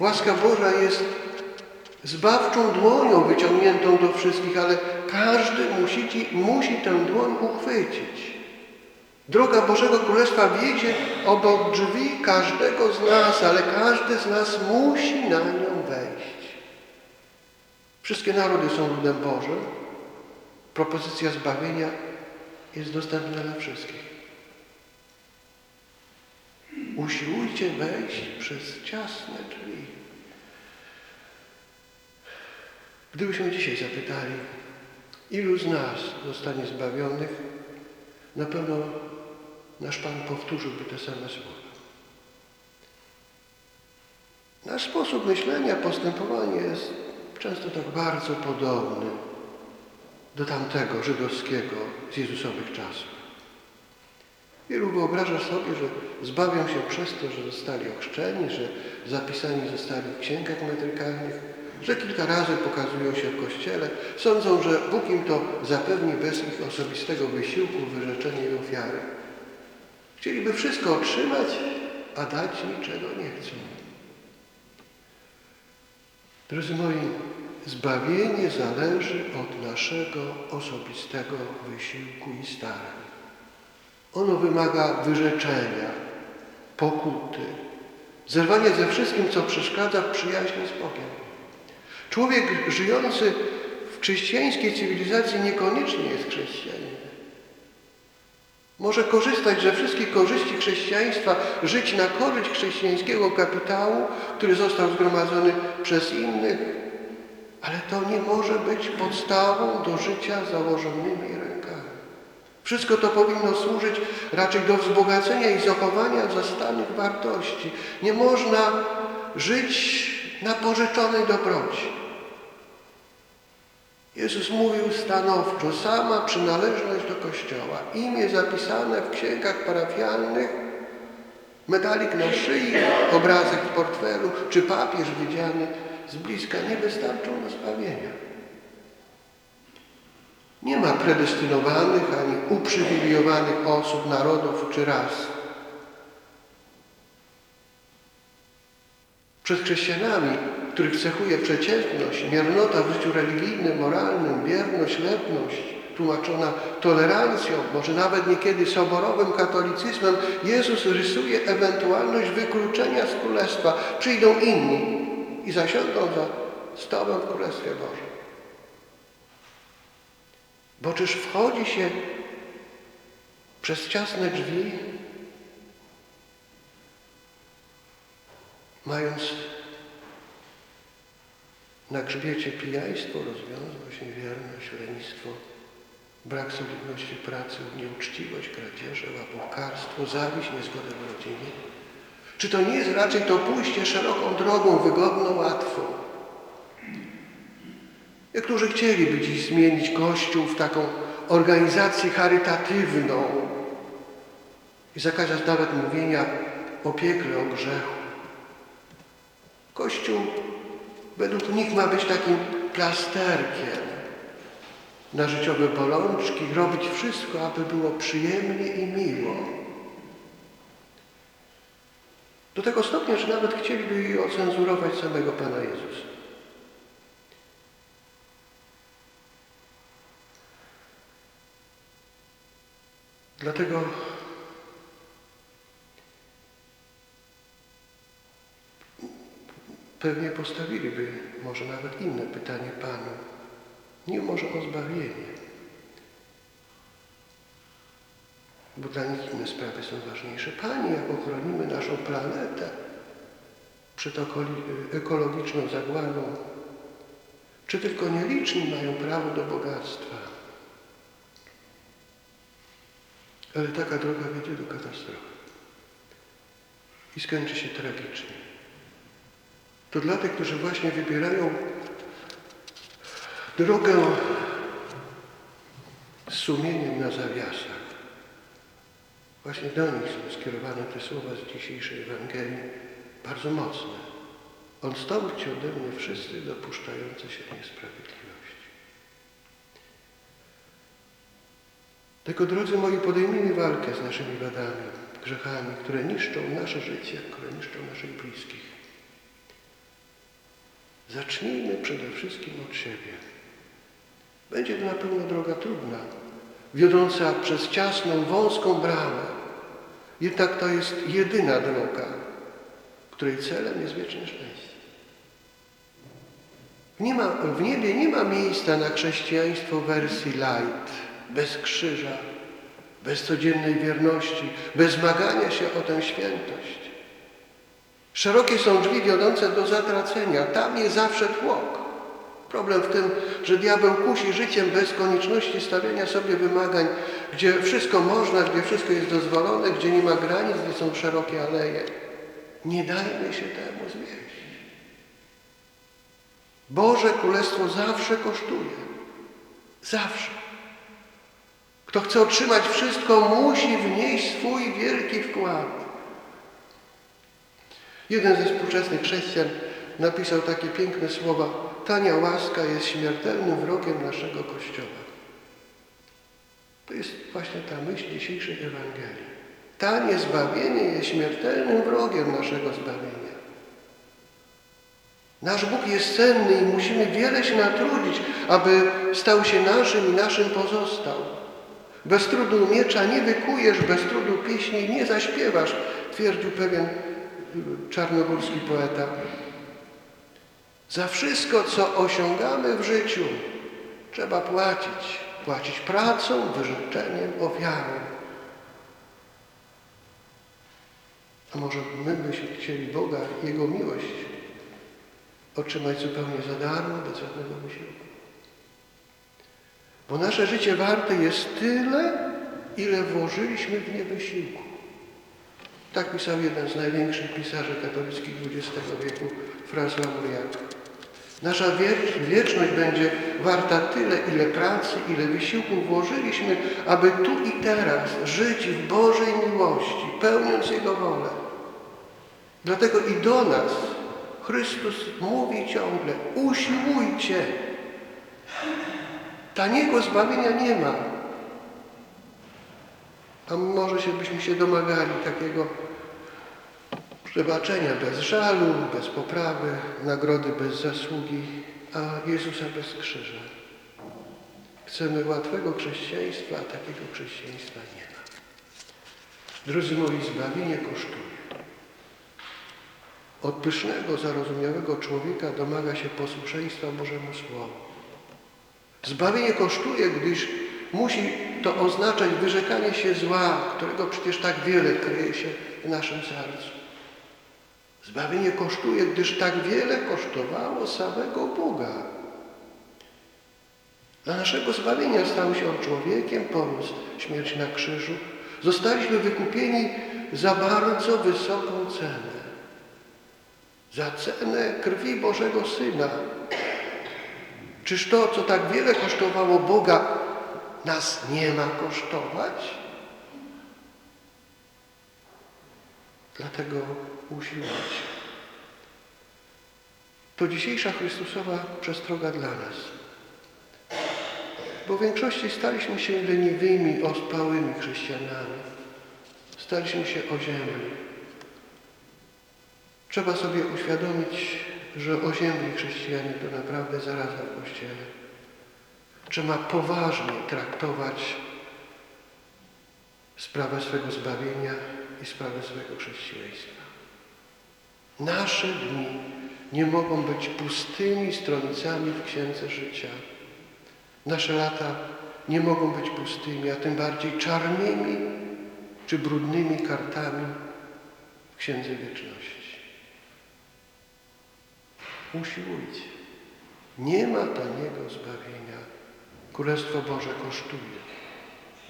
Łaska Boża jest zbawczą dłonią wyciągniętą do wszystkich, ale każdy musi, ci, musi tę dłoń uchwycić. Droga Bożego Królestwa wiedzie obok drzwi każdego z nas, ale każdy z nas musi na nią wejść. Wszystkie narody są ludem Bożym. Propozycja zbawienia jest dostępna dla wszystkich. Usiłujcie wejść przez ciasne drzwi. Gdybyśmy dzisiaj zapytali, ilu z nas zostanie zbawionych, na pewno nasz Pan powtórzyłby te same słowa. Nasz sposób myślenia, postępowania jest często tak bardzo podobny do tamtego żydowskiego z Jezusowych czasów. Wielu wyobraża sobie, że zbawią się przez to, że zostali ochrzczeni, że zapisani zostali w księgach metrykalnych, że kilka razy pokazują się w kościele. Sądzą, że Bóg im to zapewni bez ich osobistego wysiłku, wyrzeczenia i ofiary. Chcieliby wszystko otrzymać, a dać niczego nie chcą. Drodzy moi, zbawienie zależy od naszego osobistego wysiłku i starań. Ono wymaga wyrzeczenia, pokuty, zerwania ze wszystkim, co przeszkadza w przyjaźni z Bogiem. Człowiek żyjący w chrześcijańskiej cywilizacji niekoniecznie jest chrześcijaninem. Może korzystać ze wszystkich korzyści chrześcijaństwa, żyć na korzyść chrześcijańskiego kapitału, który został zgromadzony przez innych, ale to nie może być podstawą do życia założonymi rękami. Wszystko to powinno służyć raczej do wzbogacenia i zachowania zastanych wartości. Nie można żyć na pożyczonej dobroci. Jezus mówił stanowczo, sama przynależność do Kościoła, imię zapisane w księgach parafialnych, medalik na szyi, obrazek w portfelu, czy papież widziany z bliska nie wystarczą do zbawienia. Nie ma predestynowanych ani uprzywilejowanych osób, narodów czy ras. Przed chrześcijanami, których cechuje przeciętność, miernota w życiu religijnym, moralnym, bierność, letność, tłumaczona tolerancją, może nawet niekiedy soborowym katolicyzmem, Jezus rysuje ewentualność wykluczenia z Królestwa. Przyjdą inni i zasiądą za stołem w Królestwie Bożym. Bo czyż wchodzi się przez ciasne drzwi, mając na grzbiecie pijaństwo, rozwiązłość, niewierność, lenistwo, brak solidności pracy, nieuczciwość, kradzieże, łapówkarstwo, zawiść, niezgodę w rodzinie? Czy to nie jest raczej to pójście szeroką drogą, wygodną, łatwą? Niektórzy chcieliby dziś zmienić Kościół w taką organizację charytatywną i zakazać nawet mówienia o piekle, o grzechu. Kościół według nich ma być takim plasterkiem na życiowe bolączki, robić wszystko, aby było przyjemnie i miło. Do tego stopnia, że nawet chcieliby ocenzurować samego Pana Jezusa. Dlatego pewnie postawiliby może nawet inne pytanie Panu. Nie może o zbawienie. Bo dla nich inne sprawy są ważniejsze. Panie, jak ochronimy naszą planetę przed ekologiczną zagładą, czy tylko nieliczni mają prawo do bogactwa? Ale taka droga wiedzie do katastrofy. I skończy się tragicznie. To dla tych, którzy właśnie wybierają drogę z sumieniem na zawiasach. Właśnie do nich są skierowane te słowa z dzisiejszej Ewangelii, bardzo mocne. Odstąpcie ode mnie wszyscy dopuszczający się niesprawiedliwości. Tylko, drodzy moi, podejmijmy walkę z naszymi wadami, grzechami, które niszczą nasze życie, które niszczą naszych bliskich. Zacznijmy przede wszystkim od siebie. Będzie to na pewno droga trudna, wiodąca przez ciasną, wąską bramę. Jednak to jest jedyna droga, której celem jest wieczne szczęście. Nie ma, w niebie nie ma miejsca na chrześcijaństwo wersji light, bez krzyża, bez codziennej wierności, bez zmagania się o tę świętość. Szerokie są drzwi wiodące do zatracenia. Tam jest zawsze tłok. Problem w tym, że diabeł kusi życiem bez konieczności stawiania sobie wymagań, gdzie wszystko można, gdzie wszystko jest dozwolone, gdzie nie ma granic, gdzie są szerokie aleje. Nie dajmy się temu zwieść. Boże Królestwo zawsze kosztuje. Zawsze. Kto chce otrzymać wszystko, musi wnieść swój wielki wkład. Jeden ze współczesnych chrześcijan napisał takie piękne słowa: Tania łaska jest śmiertelnym wrogiem naszego Kościoła. To jest właśnie ta myśl dzisiejszej Ewangelii. Tanie zbawienie jest śmiertelnym wrogiem naszego zbawienia. Nasz Bóg jest cenny i musimy wiele się natrudzić, aby stał się naszym i naszym pozostał. Bez trudu miecza nie wykujesz, bez trudu pieśni nie zaśpiewasz, twierdził pewien czarnogórski poeta. Za wszystko, co osiągamy w życiu, trzeba płacić. Płacić pracą, wyrzeczeniem, ofiarą. A może my byśmy chcieli Boga, Jego miłość otrzymać zupełnie za darmo, bez żadnego wysiłku. Bo nasze życie warte jest tyle, ile włożyliśmy w nie wysiłku. Tak pisał jeden z największych pisarzy katolickich XX wieku, François Mauriac. Nasza wieczność będzie warta tyle, ile pracy, ile wysiłku włożyliśmy, aby tu i teraz żyć w Bożej miłości, pełniąc Jego wolę. Dlatego i do nas Chrystus mówi ciągle, usiłujcie. Taniego zbawienia nie ma. A może się byśmy się domagali takiego przebaczenia bez żalu, bez poprawy, nagrody bez zasługi, a Jezusa bez krzyża. Chcemy łatwego chrześcijaństwa, a takiego chrześcijaństwa nie ma. Drodzy moi, zbawienie kosztuje. Od pysznego, zarozumiałego człowieka domaga się posłuszeństwa Bożemu Słowu. Zbawienie kosztuje, gdyż musi to oznaczać wyrzekanie się zła, którego przecież tak wiele kryje się w naszym sercu. Zbawienie kosztuje, gdyż tak wiele kosztowało samego Boga. Dla naszego zbawienia stał się on człowiekiem, poniósł śmierć na krzyżu. Zostaliśmy wykupieni za bardzo wysoką cenę. Za cenę krwi Bożego Syna. Czyż to, co tak wiele kosztowało Boga, nas nie ma kosztować? Dlatego usiłować. To dzisiejsza Chrystusowa przestroga dla nas. Bo w większości staliśmy się leniwymi, ospałymi chrześcijanami. Staliśmy się oziemni. Trzeba sobie uświadomić, że oziemni chrześcijanie to naprawdę zaraza w Kościele. Trzeba poważnie traktować sprawę swego zbawienia i sprawę swego chrześcijaństwa. Nasze dni nie mogą być pustymi stronicami w Księdze Życia. Nasze lata nie mogą być pustymi, a tym bardziej czarnymi czy brudnymi kartami w Księdze Wieczności. Usiłujcie. Nie ma taniego zbawienia. Królestwo Boże kosztuje.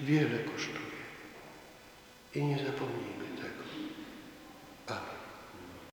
Wiele kosztuje. I nie zapomnijmy tego.